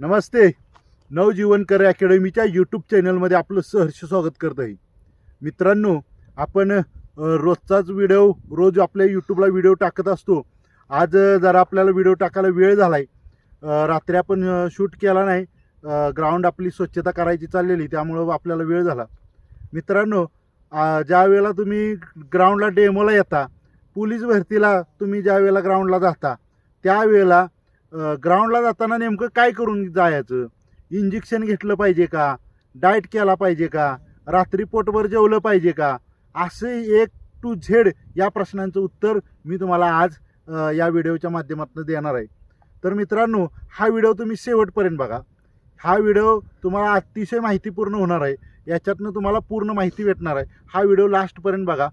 नमस्ते. नवजीवनकर अकॅडमीच्या YouTube चॅनलमध्ये आपलं सहर्ष स्वागत करत आहे. मित्रांनो आपण रोजचाच व्हिडिओ रोज आपल्या यूट्यूबला व्हिडिओ टाकत असतो. आज जरा आपल्याला व्हिडिओ टाकायला वेळ झाला आहे रात्री आपण शूट केला नाही. ग्राउंड आपली स्वच्छता करायची चाललेली त्यामुळं आपल्याला वेळ झाला. मित्रांनो ज्या वेळेला तुम्ही ग्राउंडला डेमोला येता पोलीस भरतीला तुम्ही ज्या वेळेला ग्राउंडला जाता त्यावेळेला ग्राउंडला जाताना नेमकं काय करून जायचं? इंजेक्शन घेतलं पाहिजे का? डाएट केला पाहिजे का? रात्री पोटभर जेवलं पाहिजे का? असे एक टू झेड या प्रश्नांचं उत्तर मी तुम्हाला आज या व्हिडिओच्या माध्यमातून देणार आहे. तर मित्रांनो हा व्हिडिओ तुम्ही शेवटपर्यंत बघा. हा व्हिडिओ तुम्हाला अतिशय माहितीपूर्ण होणार आहे. याच्यातनं तुम्हाला पूर्ण माहिती भेटणार आहे. हा व्हिडिओ लास्टपर्यंत बघा.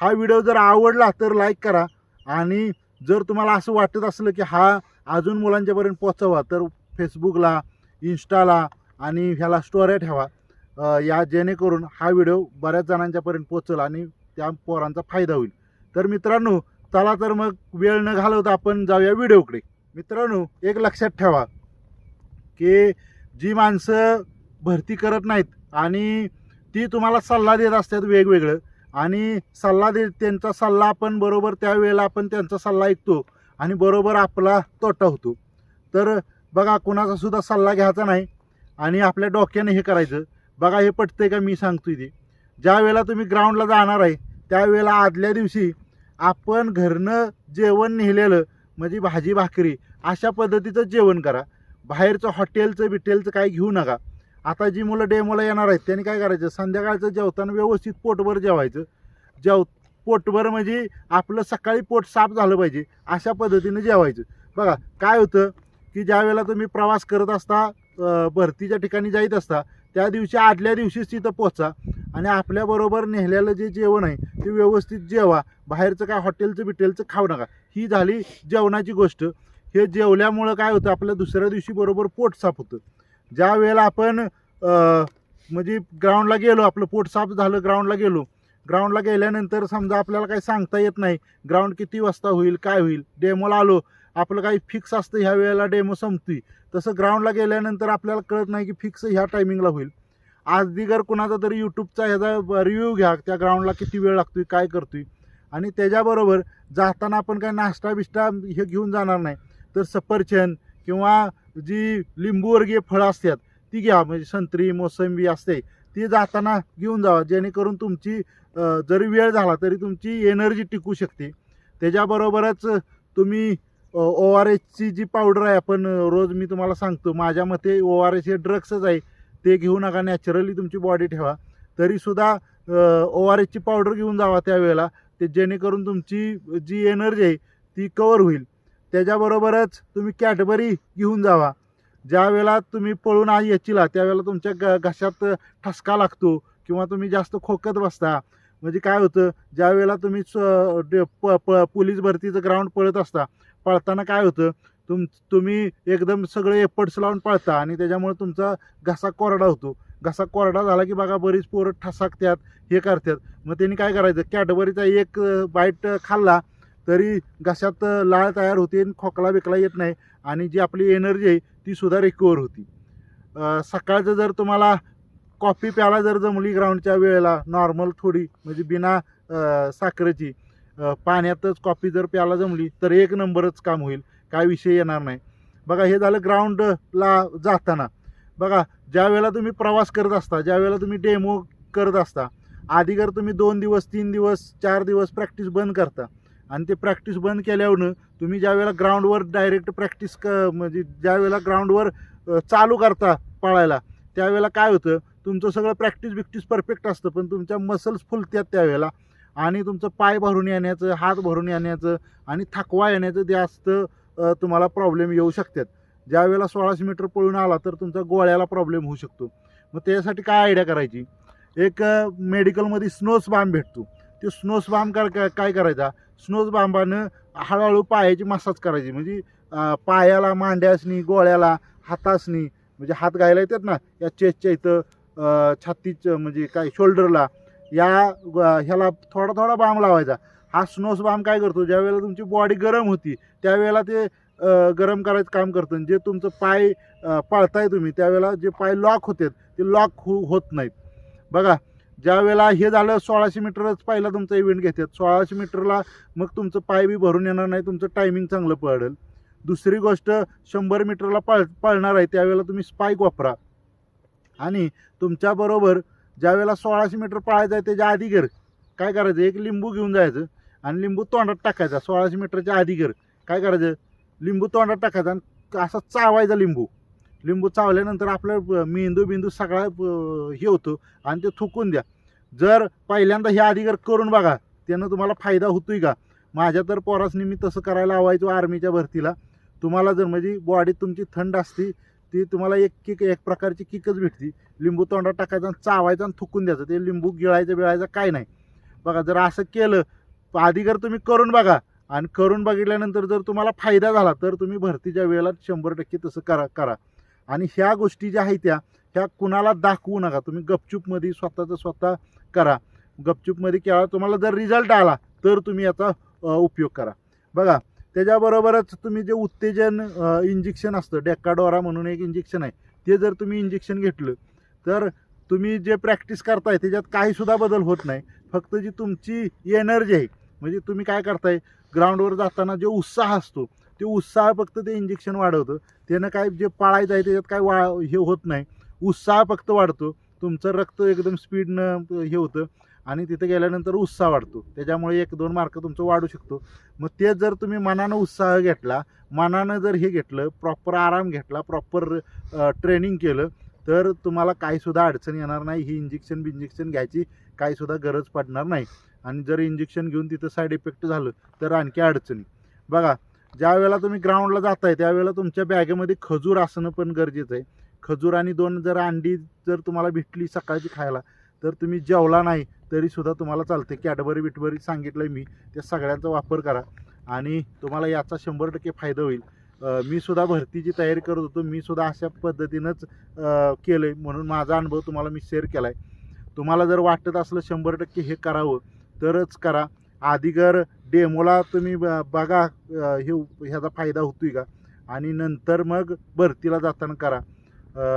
हा व्हिडिओ जर आवडला तर लाईक करा. आणि जर तुम्हाला असं वाटत असलं की हा अजून मुलांच्यापर्यंत पोचवा तर फेसबुकला इन्स्टाला आणि ह्याला स्टोऱ्या ठेवा. या जेणेकरून हा व्हिडिओ बऱ्याच जणांच्यापर्यंत पोचेल आणि त्या पोरांचा फायदा होईल. तर मित्रांनो चला तर मग वेळ न घालवता आपण जाऊया व्हिडिओकडे मित्रांनो एक लक्षात ठेवा की जी माणसं भरती करत नाहीत आणि ती तुम्हाला सल्ला देत असतात वेगवेगळं आणि सल्ला दे त्यांचा सल्ला आपण बरोबर त्यावेळेला आपण त्यांचा सल्ला ऐकतो. आणि बरोबर आपला तोटा होतो. तर बघा कुणाचा सुद्धा सल्ला घ्यायचा नाही आणि आपल्या डोक्याने हे करायचं. बघा हे पटतंय का? मी सांगतोय ते. ज्या वेळेला तुम्ही ग्राउंडला जाणार आहे त्यावेळेला आदल्या दिवशी आपण घरनं जेवण नेलेलं म्हणजे भाजी भाकरी अशा पद्धतीचं जेवण करा. बाहेरचं हॉटेलचं बिटेलचं काय घेऊ नका. आता जी मुलं डेमोला येणार आहेत त्यांनी काय करायचं? संध्याकाळचं जेवताना व्यवस्थित पोटभर जेवायचं. जेव पोटभर म्हणजे आपलं सकाळी पोट साफ झालं पाहिजे अशा पद्धतीनं जेवायचं. बघा काय होतं की ज्या वेळेला तुम्ही प्रवास करत असता भरतीच्या ठिकाणी जाईत असता त्या दिवशी आदल्या दिवशीच तिथं पोचा आणि आपल्याबरोबर नेहलेलं जे जेवण आहे ते व्यवस्थित जेवा. बाहेरचं काय हॉटेलचं बिटेलचं खाऊ नका. ही झाली जेवणाची गोष्ट. हे जेवल्यामुळं काय होतं आपल्या दुसऱ्या दिवशी बरोबर पोट साफ होतं. ज्या वेळेला आपण म्हणजे ग्राउंडला गेलो आपलं पोट साफ झालं ग्राउंडला गेलो ग्राउंडला गेल्यानंतर समजा आपल्याला काही सांगता येत नाही. ग्राउंड किती वाजता होईल काय होईल? डेमोला आलो. आपलं काही फिक्स असतं ह्या वेळेला डेमो संपतोय. तसं ग्राउंडला गेल्यानंतर आपल्याला कळत नाही की फिक्स ह्या टायमिंगला होईल. आज दिगर कुणाचा तरी यूट्यूबचा ह्याचा रिव्ह्यू घ्या. त्या ग्राउंडला किती वेळ लागतोय काय करतोय? आणि त्याच्याबरोबर जाताना आपण काय नाश्ता बिष्टा हे घेऊन जाणार नाही. तर सफरचंद किंवा जी लिंबूवर्गीय फळं असतात ती घ्या. म्हणजे संत्री मोसंबी असते. ती जाताना घेऊन जावा जेणेकरून तुमची जरी वेळ झाला तरी तुमची एनर्जी टिकू शकते. त्याच्याबरोबरच तुम्ही ओ आर एसची जी पावडर आहे आपण रोज मी तुम्हाला सांगतो माझ्या मते ओ आर एस हे ड्रग्सच आहे ते घेऊ नका नॅचरली तुमची बॉडी ठेवा. तरीसुद्धा ओ आर एसची पावडर घेऊन जावा त्यावेळेला ते जेणेकरून तुमची जी एनर्जी आहे ती कवर होईल. त्याच्याबरोबरच तुम्ही कॅडबरी घेऊन जावा. ज्या वेळेला तुम्ही पळून आ येचिला त्यावेळेला तुमच्या ग घशात ठसका लागतो किंवा तुम्ही जास्त खोकत बसता. म्हणजे काय होतं ज्या वेळेला तुम्ही स- डे- प प पोलीस भरतीचं ग्राउंड पळत असता पळताना काय होतं तुम तुम्ही एकदम सगळे एफर्ट्स लावून पळता आणि त्याच्यामुळे तुमचा घसा कोरडा होतो. घसा कोरडा झाला की बघा बरीच पोरं ठसाकतात हे करतात मग त्यांनी काय करायचं कॅडबरीचा एक बाईट खाल्ला तरी घशात लाळ तयार होते आणि खोकला बिकला येत नाही. आणि जी आपली एनर्जी आहे ती सुद्धा रिकवर होती. सकाळचं जर तुम्हाला कॉफी प्यायला जर जमली ग्राउंडच्या वेळेला नॉर्मल थोडी म्हणजे बिना साखरेची पाण्यातच कॉफी जर प्यायला जमली तर एक नंबरच काम होईल. काय विषय येणार नाही. बघा हे झालं ग्राउंडला जाताना. बघा ज्या वेळेला तुम्ही प्रवास करत असता ज्या वेळेला तुम्ही डेमो करत असता आधी जर तुम्ही दोन दिवस तीन दिवस चार दिवस प्रॅक्टिस बंद करता आणि ते प्रॅक्टिस बंद केल्यावरनं तुम्ही ज्या वेळेला ग्राउंडवर डायरेक्ट प्रॅक्टिस क म्हणजे ज्या वेळेला ग्राउंडवर चालू करता पळायला त्यावेळेला काय होतं तुमचं सगळं प्रॅक्टिस बिक्टिस परफेक्ट असतं पण तुमच्या मसल्स फुलतात त्यावेळेला. आणि तुमचं पाय भरून येण्याचं हात भरून येण्याचं आणि थकवा येण्याचं जास्त तुम्हाला प्रॉब्लेम येऊ शकतात. ज्यावेळेला सोळाशे मीटर पळून आला तर तुमचा गोळ्याला प्रॉब्लेम होऊ शकतो. मग त्याच्यासाठी काय आयडिया करायची? एक मेडिकलमध्ये स्नोस बाम भेटतो. ते स्नोस बाम कर काय करायचा? स्नोज बांबानं हळूहळू पायाची मसाज करायची. म्हणजे पायाला मांड्यासनी गोळ्याला हातासनी म्हणजे हात घायला येतात ना या चेस्टच्या इथं छातीचं म्हणजे काय शोल्डरला या ह्याला थोडा थोडा बाम लावायचा. हा स्नोस बाम काय करतो ज्यावेळेला तुमची बॉडी गरम होती त्यावेळेला ते गरम करायचं काम करतं. आणि जे तुमचं पाय पाळताय तुम्ही त्यावेळेला जे पाय लॉक होतात ते लॉक हो होत नाहीत. बघा ज्या वेळेला हे झालं सोळाशे मीटरच पहिला तुमचा इव्हेंट घेतात. सोळाशे मीटरला मग तुमचं पाय बी भरून येणार नाही तुमचं टायमिंग चांगलं पडेल. दुसरी गोष्ट शंभर मीटरला पळ पळणार आहे त्यावेळेला तुम्ही स्पाईक वापरा. आणि तुमच्याबरोबर ज्या वेळेला सोळाशे मीटर पळायचं आहे त्याच्या आधी घर. काय करायचं? एक लिंबू घेऊन जायचं आणि लिंबू तोंडात टाकायचा सोळाशे मीटरच्या आधी घर. काय करायचं? लिंबू तोंडात टाकायचा आणि असा चावायचा लिंबू. लिंबू चावल्यानंतर आपलं मेंदू बिंदू सगळा हे होतो आणि ते थुकून द्या. जर पहिल्यांदा हे अधिकार करून बघा त्यानं तुम्हाला फायदा होतोय का? माझ्या तर पोरासनी मी तसं करायला लावायचो आर्मीच्या भरतीला. तुम्हाला जर म्हणजे बॉडी तुमची थंड असती ती तुम्हाला एक किक एक प्रकारची किकच भेटती. लिंबू तोंडात टाकायचं आणि चावायचं आणि थुकून द्यायचं. ते लिंबू गिळायचं बिळायचं काय नाही. बघा जर असं केलं अधिकार तुम्ही करून बघा आणि करून बघितल्यानंतर जर तुम्हाला फायदा झाला तर तुम्ही भरतीच्या वेळेला शंभर टक्के तसं करा करा. आणि ह्या गोष्टी ज्या आहेत त्या ह्या कुणाला दाखवू नका. तुम्ही गपचूपमध्ये स्वतःचं स्वतः करा. गपचूपमध्ये केला तुम्हाला जर रिझल्ट आला तर तुम्ही याचा उपयोग करा. बघा त्याच्याबरोबरच तुम्ही जे उत्तेजन इंजेक्शन असतं डेक्काडोरा म्हणून एक इंजेक्शन आहे ते जर तुम्ही इंजेक्शन घेतलं तर तुम्ही जे प्रॅक्टिस करताय त्याच्यात काहीसुद्धा बदल होत नाही. फक्त जी तुमची एनर्जी आहे म्हणजे तुम्ही काय करताय ग्राउंडवर जाताना जो उत्साह असतो ते उत्साह फक्त ते इंजेक्शन वाढवतं. त्यानं काय जे पाळायचं आहे त्याच्यात काय वा हे होत नाही. उत्साह फक्त वाढतो. तुमचं रक्त एकदम स्पीडनं हे होतं. आणि तिथे गेल्यानंतर उत्साह वाढतो. त्याच्यामुळे एक दोन मार्क तुमचं वाढू शकतो. मग ते जर तुम्ही मनानं उत्साह घेतला मनानं जर हे घेतलं प्रॉपर आराम घेतला प्रॉपर ट्रेनिंग केलं तर तुम्हाला काहीसुद्धा अडचण येणार नाही. ही इंजेक्शन बिंजेक्शन घ्यायची काहीसुद्धा गरज पडणार नाही. आणि जर इंजेक्शन घेऊन तिथं साईड इफेक्ट झालं तर आणखी अडचणी. बघा ज्या वेळेला तुम्ही ग्राउंडला जाताय त्यावेळेला तुमच्या बॅगेमध्ये खजूर असणं पण गरजेचं आहे. खजूर आणि दोन जर अंडी जर तुम्हाला भेटली सकाळची खायला तर तुम्ही जेवला नाही तरीसुद्धा तुम्हाला चालते कॅडबरी बिटबरी सांगितलं मी त्या सगळ्यांचा वापर करा. आणि तुम्हाला याचा शंभर टक्के फायदा होईल. मी सुद्धा भरतीची तयारी करत होतो. मी सुद्धा अशा पद्धतीनंच केलं आहे म्हणून माझा अनुभव तुम्हाला मी शेअर केला आहे तुम्हाला जर वाटत असलं शंभर टक्के हे करावं तरच करा. आधीगर डेमोला तुम्ही ब- बघा हे ह्याचा फायदा होतो आहे का? आणि नंतर मग भरतीला जाताना करा.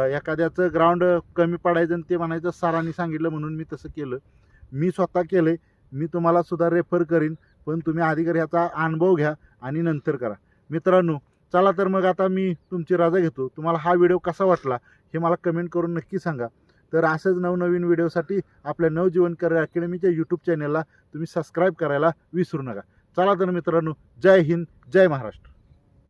एखाद्याचं ग्राउंड कमी पडायचं आणि ते म्हणायचं सरांनी सांगितलं म्हणून मी तसं केलं. मी स्वतः केलं आहे मी तुम्हाला सुद्धा रेफर करीन. पण तुम्ही अधिकार ह्याचा अनुभव घ्या आणि नंतर करा. मित्रांनो चला तर मग आता मी तुमची रजा घेतो. तुम्हाला हा व्हिडिओ कसा वाटला हे मला कमेंट करून नक्की सांगा. तर असंच नवनवीन व्हिडिओसाठी आपल्या नवजीवन करिअर अकॅडमीच्या यूट्यूब चॅनलला तुम्ही सबस्क्राईब करायला विसरू नका. चला तर मित्रांनो जय हिंद जय महाराष्ट्र.